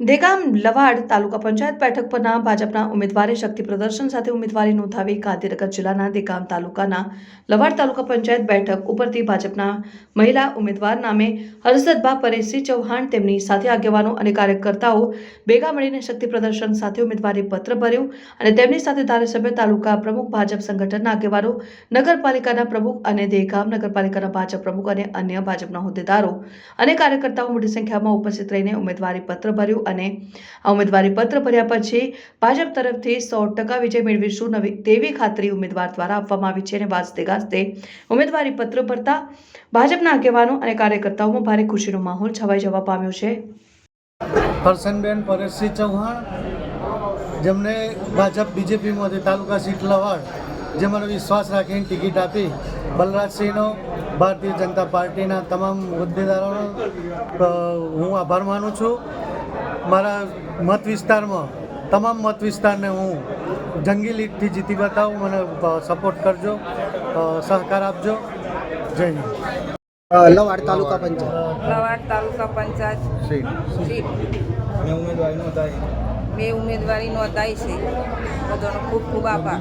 દેગામ લવાડ તાલુકા પંચાયત બેઠક પરના ભાજપના ઉમેદવારે શક્તિ પ્રદર્શન સાથે ઉમેદવારી નોંધાવી ગાંધીનગર જિલ્લાના દેગામ તાલુકાના લવાડ તાલુકા પંચાયત બેઠક ઉપરથી ભાજપના મહિલા ઉમેદવાર નામે હરસદભા પરેશસિંહ ચૌહાણ તેમની સાથે આગેવાનો અને કાર્યકર્તાઓ ભેગા મળીને શક્તિ પ્રદર્શન સાથે ઉમેદવારી પત્ર ભર્યું અને તેમની સાથે ધારાસભ્ય તાલુકા પ્રમુખ ભાજપ સંગઠનના આગેવાનો, નગરપાલિકાના પ્રમુખ અને દેગામ નગરપાલિકાના ભાજપ પ્રમુખ અને અન્ય ભાજપના હોદ્દેદારો અને કાર્યકર્તાઓ મોટી સંખ્યામાં ઉપસ્થિત રહીને ઉમેદવારી પત્ર ભર્યું અને આ ઉમેદવારી પત્ર ભર્યા પછી ભાજપ તરફથી સો ટકા વિજય મેળવીશું નવી તેવી ખાતરી ઉમેદવાર દ્વારા આપવામાં આવી છે અને વાજતે ગાજતે ઉમેદવારી પત્ર ભરતા ભાજપના આગેવાનો અને કાર્યકર્તાઓમાં ભારે ખુશીનો માહોલ છવાઈ જવા પામ્યો છે. હરસનબેન પરેશસિંહ ચૌહાણ, જેમને ભાજપ બીજેપીમાંથી તાલુકા સીટ લવાડ જે મને વિશ્વાસ રાખીને ટિકિટ આપી. બલરાજસિંહનો ભારતીય જનતા પાર્ટીના તમામ હોદ્દેદારોનો હું આભાર માનું છું. મારા મત વિસ્તારમાં તમામ મત વિસ્તારને હું જંગી લીડથી જીતી બતાવું મને સપોર્ટ કરજો સહકાર આપજો. જય હિન્દ. લવાડ તાલુકા પંચાયત. લવાડ તાલુકા પંચાયત. મેં ઉમેદવારી નોંધાવી બે ઉમેદવારી નોંધાઈ છે. બધાનો ખૂબ ખૂબ આભાર.